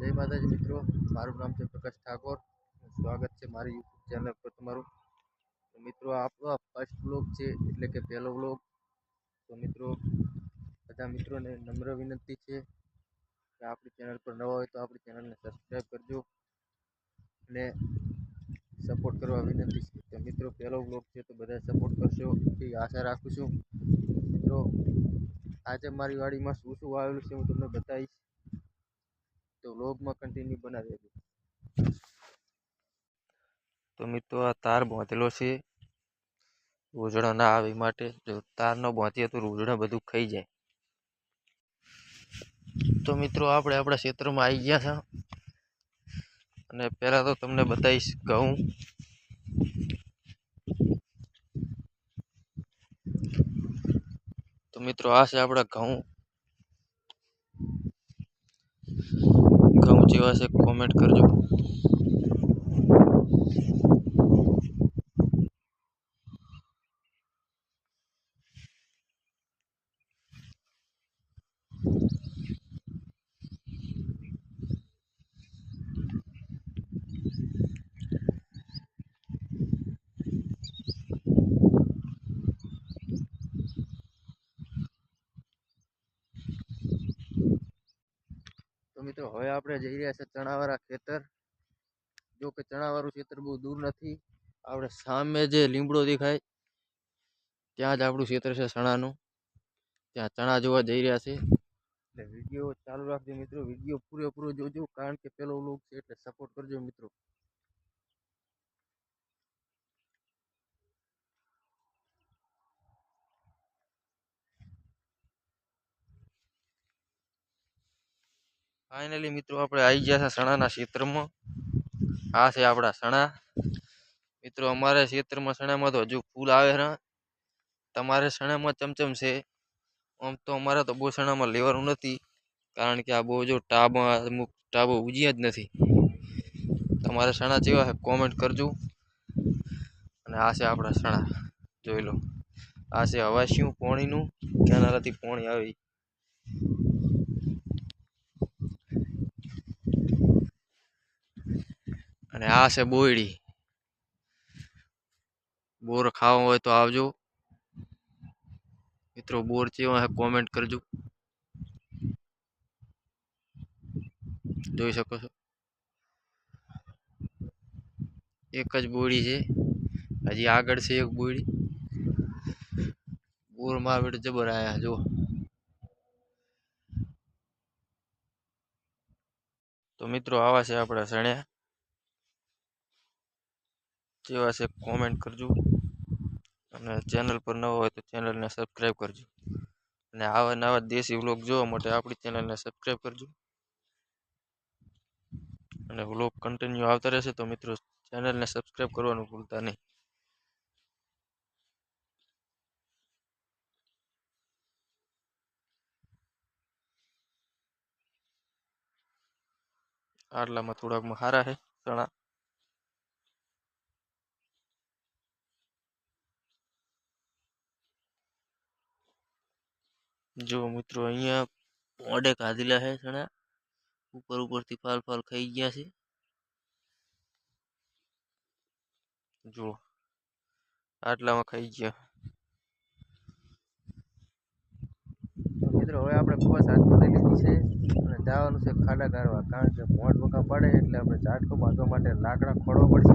જય માતાજી મિત્રો, મારું નામ છે પ્રકાશ ઠાકોર. સ્વાગત છે મારી યુટ્યુબ ચેનલ પર તમારું. તો મિત્રો, આપણો ફર્સ્ટ બ્લોગ છે, એટલે કે પહેલો બ્લોગ તો મિત્રો, બધા મિત્રોને નમ્ર વિનંતી છે કે આપણી ચેનલ પર નવા હોય તો આપણી ચેનલને સબસ્ક્રાઈબ કરજો અને સપોર્ટ કરવા વિનંતી છે. તો મિત્રો, પહેલો બ્લોગ છે તો બધા સપોર્ટ કરશો એવી આશા રાખું છું. મિત્રો, આજે મારી વાડીમાં શું શું વાવેલું છે હું તમને બતાવીશ. તો વ્લોગમાં કન્ટિન્યુ બનાવી દેજો. તો મિત્રો, આ તાર બાંધેલો છે. રોજડા ના આવે માટે જો તાર ન બાંધીએ તો રોજડા બધું ખાઈ જાય. તો મિત્રો, આપણે આપણા ક્ષેત્રમાં આવી ગયા છે. અને પહેલાં તો તમને બતાવીશ, ઘઉં. તો મિત્રો, આ છે આપણા ઘઉં. ઘઉં જેવા છે કોમેન્ટ કરજો. તો મિત્રો, હવે આપણે જઈ રહ્યા છે ચણાવાળા ખેતર. જો કે ચણાવાળું ખેતર બહુ દૂર નથી. આપણે સામે જે લીમડો દેખાય, ત્યાં જ આપણું ખેતર છે ચણાનું. ત્યાં ચણા જોવા જઈ રહ્યા છે. એટલે વીડિયો ચાલુ રાખજો મિત્રો, વીડિયો પૂરેપૂરો જોજો, કારણ કે પેલો લોક છે એટલે સપોર્ટ કરજો મિત્રો. ફાઇનલી મિત્રો આપણે આવી ગયા છે સણાના ક્ષેત્રમાં. આ છે આપણા સણા. મિત્રો અમારા ક્ષેત્રમાં સણામાં તો હજુ ફૂલ આવે છે. તમારે સણામાં ચમચમ છે. આમ તો અમારે તો બહુ સણામાં લેવાનું નથી. કારણ કે આ બહુ જો ટાબમાં અમુક ટાબો ઉજ્યા જ નથી. તમારે સણા જેવા છે કોમેન્ટ કરજો. અને આ છે આપણા સણા. જોઈ લો. આ છે હવાસિયું પોણીનું. કેનારાથી પોણી આવી. અને આ છે બોયડી. બોર ખાવા હોય તો આવજો. મિત્રો બોર ચેવો હે કોમેન્ટ કરજો. જોઈ શકો છો. એક જ બોયડી છે. હજી આગળ છે એક બોયડી. બોરમાં જબર આયા જો તો મિત્રો આવા છે આપણા સણ્યા કેવા છે કોમેન્ટ કરજો. અને ચેનલ પર નવો હોય તો ચેનલને સબસ્ક્રાઈબ કરજો. અને આવા નવા દેશી વ્લોગ જોવા માટે આપણી ચેનલને સબસ્ક્રાઈબ કરજો. અને વ્લોગ કન્ટિન્યુ આવતા રહેશે તો મિત્રો ચેનલને સબસ્ક્રાઈબ કરવાનું ભૂલતા નહીં. આટલામાં થોડાકમાં સારા છે ચણા જો મિત્રો અહીંયા મોઢે કાઢેલા છે ચણા. ઉપર ઉપરથી ફાલ ફાલ ખાઈ ગયા છે. જો આટલામાં ખાઈ ગયા. મિત્રો હવે આપણે બસ હાથમાં લઈ લીધી છે અને જવાનું છે ખાડા કાઢવા. કારણ કે મોટ વખા પડે એટલે આપણે ઝાટકો બાંધવા માટે લાકડા ખોડવા પડશે.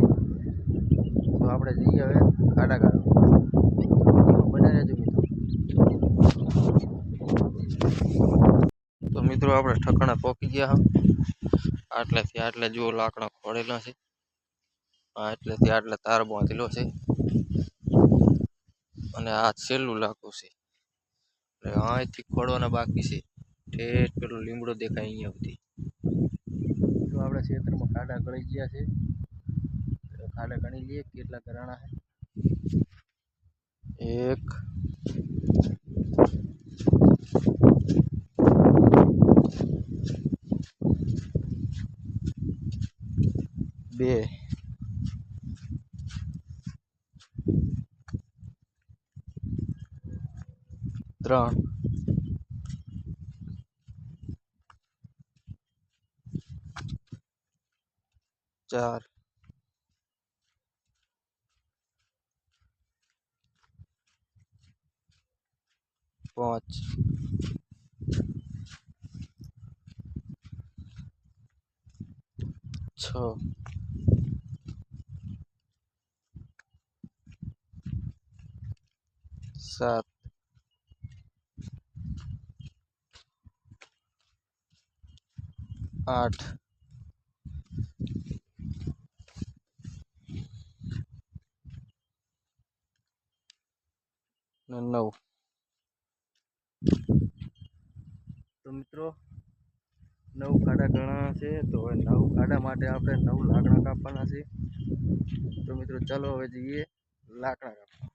તો આપણે જઈએ હવે ખાડા કાઢવા. બને મિત્રો આપણે ઠકાણા પોકી ગયા આટલેથી આટલે જુઓ લાકડા ખોળેલા છે. આટલેથી આટલે તાર બાંધેલો છે. અને આ છેલ્લું લાકડું છે. એટલે અહીંથી ખોળવાના બાકી છે. ઠેઠ પેલો લીમડો દેખાય અહીંયા સુધી. આપણે ક્ષેત્રમાં ખાડા ગળી ગયા છે. ખાડા ગણી લઈએ કેટલા ગરાણા છે? એક मुद्रण चार पाँच छ सात આઠ. ને નવ. તો મિત્રો, નવ ખાડા ગણા છે, તો હવે નવ ખાડા માટે આપણે નવ લાકડા કાપવાના છે. તો મિત્રો, ચાલો હવે જઈએ લાકડા કાપવા.